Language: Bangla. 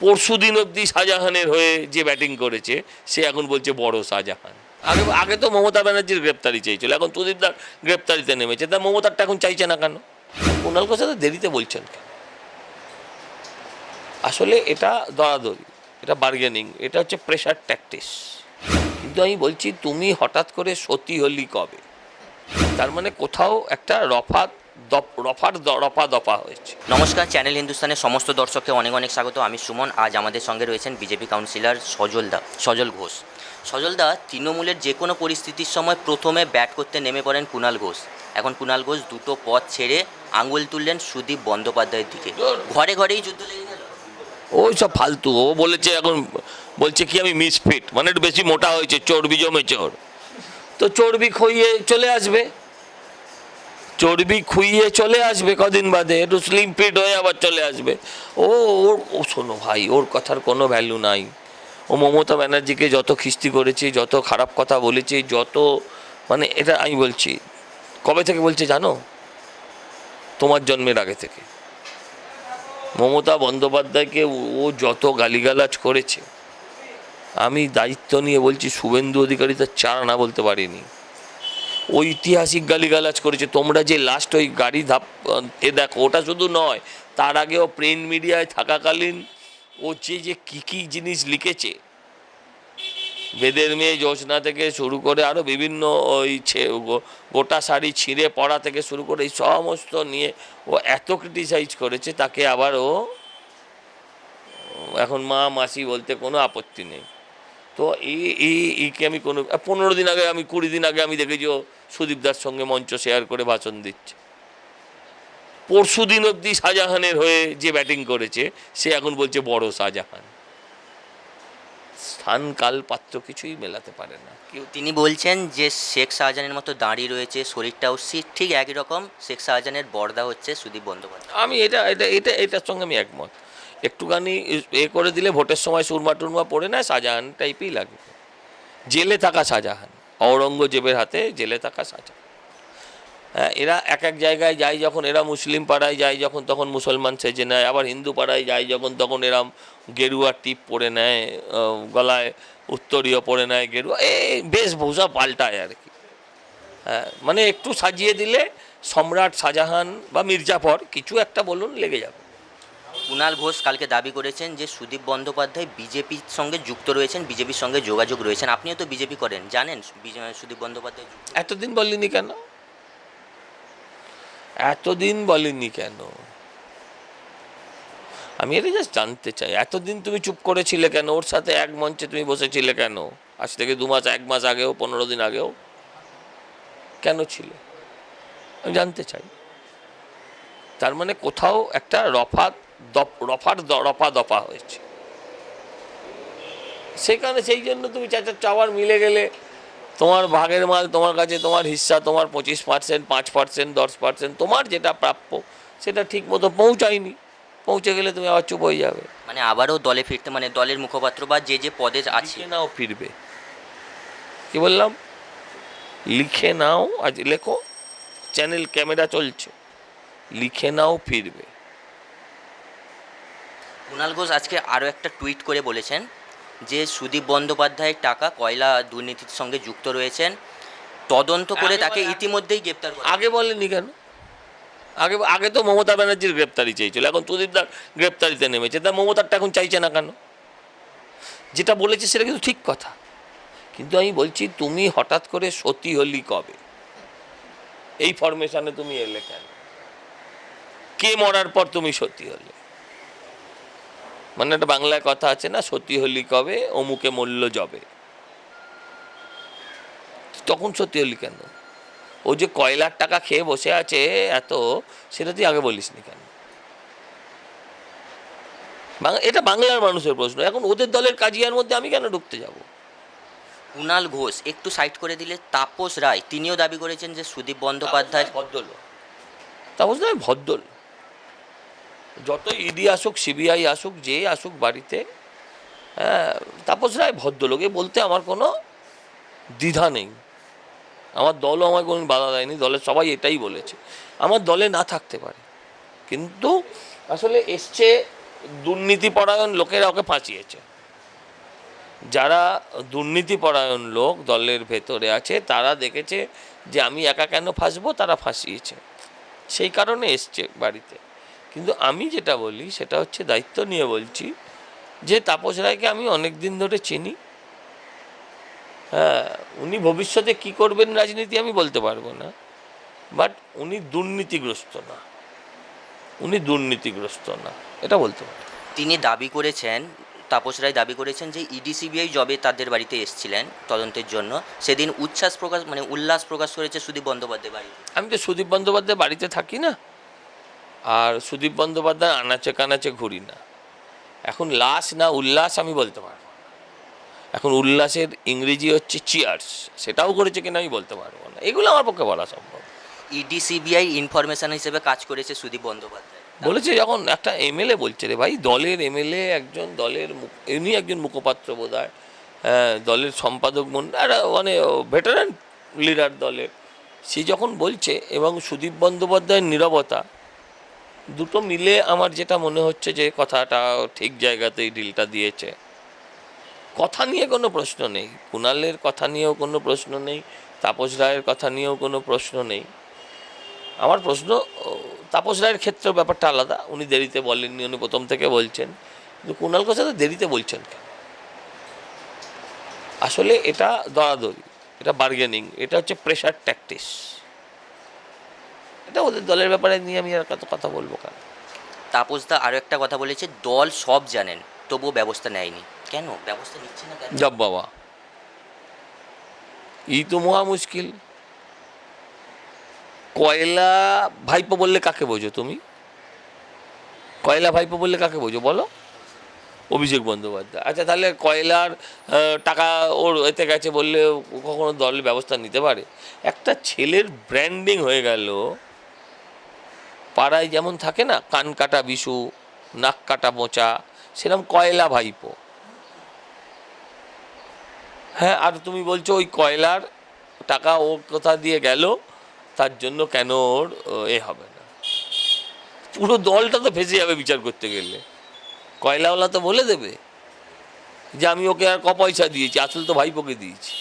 পরশু দিন অবধি শাহজাহানের হয়ে যে ব্যাটিং করেছে, সে এখন বলছে বড় শাহজাহান। আগে আগে তো মমতা ব্যানার্জির গ্রেপ্তারি চাইছিল এখন তুদিরদার গ্রেপ্তারিতে নেমেছে, তা মমতারটা এখন চাইছে না কেন? কুণাল ঘোষ এত দেরিতে বলছেন কেন? আসলে এটা দরাদরি, এটা বার্গেনিং এটা হচ্ছে প্রেশার ট্যাকটিস কিন্তু আমি বলছি, তুমি হঠাৎ করে সতী হলি কবে? তার মানে কোথাও একটা রফা দপ- রফার দ- রফা দফা হয়েছে। নমস্কার চ্যানেল হিন্দুস্তানের সমস্ত দর্শককে অনেক অনেক স্বাগত। আমি সুমন আজ আমাদের সঙ্গে রয়েছেন বিজেপি কাউন্সিলর সজলদা সজল ঘোষ। সজলদা তৃণমূলের যে কোনো পরিস্থিতির সময় প্রথমে ব্যাট করতে নেমে পড়েন কুণাল ঘোষ। এখন কুণাল ঘোষ দুটো পথ ছেড়ে আঙুল তুললেন সুদীপ বন্দ্যোপাধ্যায়ের দিকে। ঘরে ঘরেই যুদ্ধ লেগে গেল। ওই সব ফালতু ও বলেছে এখন বলছে কি আমি মিসফিট মানে একটু বেশি মোটা হয়েছে চর্বি জমে চোর তো চর্বি খইয়ে চলে আসবে। চর্বি খুইয়ে চলে আসবে কদিন বাদে, একটু স্লিম ফিট হয়ে আবার চলে আসবে। ও, ওর, ও শোনো ভাই, ওর কথার কোনো ভ্যালু নাই। ও মমতা ব্যানার্জিকে যত খিস্তি করেছে, যত খারাপ কথা বলেছে, যত মানে এটা আমি বলছি, কবে থেকে বলছে জানো? তোমার জন্মের আগে থেকে। মমতা বন্দ্যোপাধ্যায়কে ও- যত গালিগালাজ করেছে, আমি দায়িত্ব নিয়ে বলছি, শুভেন্দু অধিকারী তার চার না বলতে পারিনি। ঐতিহাসিক গালিগালাজ করেছে। তোমরা যে লাস্ট ওই গাড়ি ধাপ, এ দেখো, ওটা শুধু নয়, তার আগেও প্রিন্ট মিডিয়ায় থাকাকালীন ও যে যে কী কী জিনিস লিখেছে। বেদের মেয়ে যোজনা থেকে শুরু করে আরও বিভিন্ন ওই গোটা শাড়ি ছিঁড়ে পড়া থেকে শুরু করে এই সমস্ত নিয়ে ও এত ক্রিটিসাইজ করেছে, তাকে আবার ও, এখন মা, মাসি বলতে কোনো আপত্তি নেই। তো এই এই এইকে আমি কোনো পনেরো দিন আগে আমি কুড়ি দিন আগে আমি দেখেছি ও সুদীপদার সঙ্গে মঞ্চ শেয়ার করে ভাষণ দিচ্ছে। পরশু দিন অবধি শাহজাহানের হয়ে যে ব্যাটিং করেছে সে এখন বলছে বড় শাহজাহান। স্থান কাল পাত্র কিছুই মেলাতে পারে না। কেউ তিনি বলছেন যে শেখ শাহজাহানের মতো দাঁড়িয়ে রয়েছে শরীরটাও ঠিক একই রকম শেখ শাহজাহানের বর্দা হচ্ছে সুদীপ বন্দ্যোপাধ্যায়। আমি এটা এটা এটা এটার সঙ্গে আমি একমত। একটুখানি এ করে দিলে ভোটের সময় সুরমা টুরমা পড়ে না, শাহজাহান টাইপই লাগে জেলে থাকা শাহজাহান, ঔরঙ্গজেবের হাতে জেলে থাকা শাহজাহান। হ্যাঁ এরা এক এক জায়গায় যায় যখন, এরা মুসলিম পাড়ায় যায় যখন, তখন মুসলমান সেজে নেয়, আবার হিন্দু পাড়ায় যায় যখন, তখন এরা গেরুয়া টিপ পরে নেয় গলায় উত্তরীয় পরে নেয়, গেরুয়া, এই বেশভূষা পাল্টায় আর কি। হ্যাঁ মানে একটু সাজিয়ে দিলে সম্রাট শাহজাহান বা মির্জাফর কিছু একটা বলুন লেগে যাবে। কুণাল ঘোষ কালকে দাবি করেছেন যে সুদীপ বন্দ্যোপাধ্যায় বিজেপির সঙ্গে যুক্ত রয়েছেন, বিজেপির সঙ্গে যোগাযোগ রয়েছেন। আপনিও তো বিজেপি করেন, জানেন সুদীপ বন্দ্যোপাধ্যায় এতদিন বলিনি কেন? এতদিন বলিনি কেন? আমি এটা জাস্ট জানতে চাই, এতদিন তুমি চুপ করেছিলে কেন? ওর সাথে এক মঞ্চে তুমি বসেছিলে কেন? আজ থেকে দু মাস, এক মাস আগেও, পনেরো দিন আগেও কেন ছিল? আমি জানতে চাই। তার মানে কোথাও একটা রফা দপ- রফার রফা দফা হয়েছে। সেখানে সেই জন্য তুমি চাচা চাওয়ার মিলে গেলে তোমার ভাগের মাল তোমার কাছে তোমার হিস্সা তোমার পঁচিশ পার্সেন্ট পাঁচ পার্সেন্ট দশ পার্সেন্ট তোমার যেটা প্রাপ্য সেটা ঠিক মতো পৌঁছায়নি। পৌঁছে গেলে তুমি আবার চুপ হয়ে যাবে। মানে আবারও দলে ফিরতে মানে দলের মুখপাত্র বা যে যে পদে আছে। নাও ফিরবে। কি বললাম? লিখে নাও আজ লেখো চ্যানেল ক্যামেরা চলছে। লিখে নাও ফিরবে। কুণাল ঘোষ আজকে আরও একটা টুইট করে বলেছেন যে সুদীপ বন্দ্যোপাধ্যায়ের টাকা কয়লা দুর্নীতির সঙ্গে যুক্ত রয়েছেন। তদন্ত করে তাকে ইতিমধ্যেই গ্রেপ্তার আগে বলেনি কেন? আগে আগে তো মমতা ব্যানার্জির গ্রেপ্তারি চেয়েছিল এখন তুদিরদার গ্রেপ্তারিতে নেমেছে। তা মমতারটা এখন চাইছে না কেন? যেটা বলেছে সেটা কিন্তু ঠিক কথা। কিন্তু আমি বলছি তুমি হঠাৎ করে সতী হলি কবে? এই ফরমেশনে তুমি এলে কেন? কে মরার পর তুমি সতী হলে? মানে একটা বাংলায় কথা আছে না সতী হলি কবে অমুকে মূল্য যাবে তখন সতী হলি কেন? ও যে কয়লার টাকা খেয়ে বসে আছে এত সেটা তুই আগে বলিসনি কেন? বাং- এটা বাংলার মানুষের প্রশ্ন। এখন ওদের দলের কাজিয়ার মধ্যে আমি কেন ঢুকতে যাব? কুণাল ঘোষ একটু সাইড করে দিলে তাপস রায় তিনিও দাবি করেছেন যে সুদীপ বন্দ্যোপাধ্যায় ভদ্রল তাপস নয় ভদ্রল যত ইডি আসুক, সিবিআই আসুক যে আসুক বাড়িতে হ্যাঁ তাপস রায় ভদ্রলোক বলতে আমার কোনো দ্বিধা নেই। আমার দলও আমায় কোনো বাধা দেয়নি, দলের সবাই এটাই বলেছে। আমার দলে না থাকতে পারে। কিন্তু আসলে এসছে দুর্নীতিপরায়ণ লোকেরা ওকে ফাঁসিয়েছে। যারা দুর্নীতিপরায়ণ লোক দলের ভেতরে আছে, তারা দেখেছে যে আমি একা কেন ফাঁসবো? তারা ফাঁসিয়েছে। সেই কারণে এসছে বাড়িতে। কিন্তু আমি যেটা বলি সেটা হচ্ছে দায়িত্ব নিয়ে বলছি যে তাপস রায়কে আমি অনেক দিন ধরে চিনি। হ্যাঁ উনি ভবিষ্যতে কি করবেন রাজনীতি আমি বলতে পারব না বাট উনি দুর্নীতিগ্রস্ত না। উনি দুর্নীতিগ্রস্ত না এটা বলতে পারি তিনি দাবি করেছেন তাপস রায় দাবি করেছেন যে ইডি সিবিআই জবে তাদের বাড়িতে এসেছিলেন তদন্তের জন্য সেদিন উচ্ছ্বাস প্রকাশ মানে উল্লাস প্রকাশ করেছে সুদীপ বন্দ্যোপাধ্যায় বাড়ি আমি তো সুদীপ বন্দ্যোপাধ্যায় বাড়িতে থাকি না। আর সুদীপ বন্দ্যোপাধ্যায় আনাচে কানাচে ঘুরি না। এখন লাশ না উল্লাস আমি বলতে পারব এখন উল্লাসের ইংরেজি হচ্ছে চিয়ার্স সেটাও করেছে কিনা আমি বলতে পারব না। এগুলো আমার পক্ষে বলা সম্ভব। ইডি সিবিআই ইনফরমেশন হিসেবে কাজ করেছে সুদীপ বন্দ্যোপাধ্যায়। বলেছে যখন একটা এমএলএ বলছে রে ভাই দলের এমএলএ একজন দলের এমনি একজন মুখপাত্র বোধ হয় হ্যাঁ, দলের সম্পাদক মন্ডল মানে ভেটারান লিডার দলের। সে যখন বলছে এবং সুদীপ বন্দ্যোপাধ্যায়ের নীরবতা দুটো মিলে আমার যেটা মনে হচ্ছে যে কথাটা ঠিক জায়গাতেই ডিলটা দিয়েছে। কথা নিয়ে কোনো প্রশ্ন নেই। কুণালের কথা নিয়েও কোনো প্রশ্ন নেই। তাপস রায়ের কথা নিয়েও কোনো প্রশ্ন নেই। আমার প্রশ্ন তাপস রায়ের ক্ষেত্রে ব্যাপারটা আলাদা। উনি দেরিতে বলেননি, উনি প্রথম থেকে বলছেন। কিন্তু কুণাল এত দেরিতে বলছেন কেন? আসলে এটা দরাদরি, এটা বার্গেনিং এটা হচ্ছে প্রেশার ট্যাকটিস এটা ওদের দলের ব্যাপারে নিয়ে আমি আর কত কথা বলব কেন তাপসদা আরও একটা কথা বলেছে দল সব জানেন তবুও ব্যবস্থা নেয়নি। কেন? ব্যবস্থা নিচ্ছে না কেন? জব বাবা। ই তো মহা মুশকিল। কয়লা ভাইপো বললে কাকে বোঝো তুমি? কয়লা ভাইপো বললে কাকে বোঝো বলো? অভিষেক বন্দ্যোপাধ্যায়। আচ্ছা তাহলে কয়লার টাকা ওর এতে গেছে বললে কখনো দলের ব্যবস্থা নিতে পারে? একটা ছেলের ব্র্যান্ডিং হয়ে গেল। পাড়ায় যেমন থাকে না, কান কাটা বিশু, নাক কাটা মোচা সেরকম কয়লা ভাইপো। হ্যাঁ আর তুমি বলছো ওই কয়লার টাকা ও কোথা দিয়ে গেল, তার জন্য কেন ওর এ হবে না। পুরো দলটা তো ফেসে যাবে বিচার করতে গেলে। কয়লাওয়ালা তো বলে দেবে যে, আমি ওকে আর ক পয়সা দিয়েছি, আসল তো ভাইপোকে দিয়েছি।